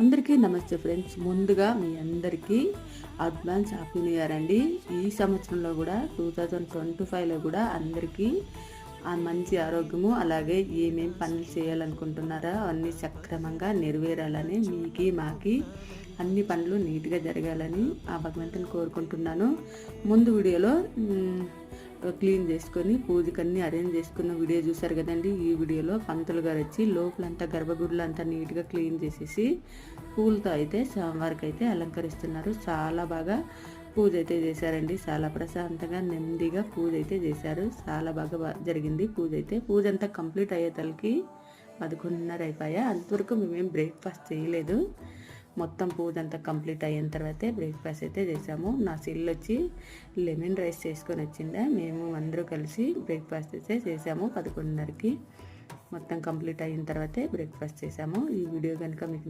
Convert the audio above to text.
అందరికీ నమస్తే ఫ్రెండ్స్. ముందుగా మీ అందరికీ అడ్వాన్స్ హ్యాపీ న్యూ ఇయర్ అండి. ఈ సంవత్సరంలో కూడా టూ థౌజండ్ ట్వంటీ ఫైవ్లో కూడా అందరికీ ఆ మంచి ఆరోగ్యము అలాగే ఏమేం పనులు చేయాలనుకుంటున్నారో అన్నీ సక్రమంగా నెరవేరాలని మీకి మాకి అన్ని పనులు నీట్గా జరగాలని ఆ భగవంతుని కోరుకుంటున్నాను. ముందు వీడియోలో క్లీన్ చేసుకొని పూజకి అన్నీ అరేంజ్ చేసుకున్న వీడియో చూసారు కదండి? ఈ వీడియోలో పంతులు గారు వచ్చి లోపలంతా గర్భగుడులు అంతా నీట్గా క్లీన్ చేసేసి పూలతో అయితే స్వామివారికి అయితే అలంకరిస్తున్నారు. చాలా బాగా పూజ అయితే చేశారండి. చాలా ప్రశాంతంగా నెమ్మదిగా పూజ అయితే చేశారు. చాలా బాగా జరిగింది పూజ అయితే. పూజ అంతా కంప్లీట్ అయ్యేతలకి పదకొండున్నర అయిపోయా. అంతవరకు మేమేం బ్రేక్ఫాస్ట్ చేయలేదు. మొత్తం పూజ అంతా కంప్లీట్ అయిన తర్వాతే బ్రేక్ఫాస్ట్ అయితే చేసాము. నా సిల్ వచ్చి లెమన్ రైస్ చేసుకొని వచ్చిండే మేము అందరూ కలిసి బ్రేక్ఫాస్ట్ అయితే చేసాము పదకొండున్నరకి. మొత్తం కంప్లీట్ అయిన తర్వాతే బ్రేక్ఫాస్ట్ చేసాము. ఈ వీడియో కనుక మీకు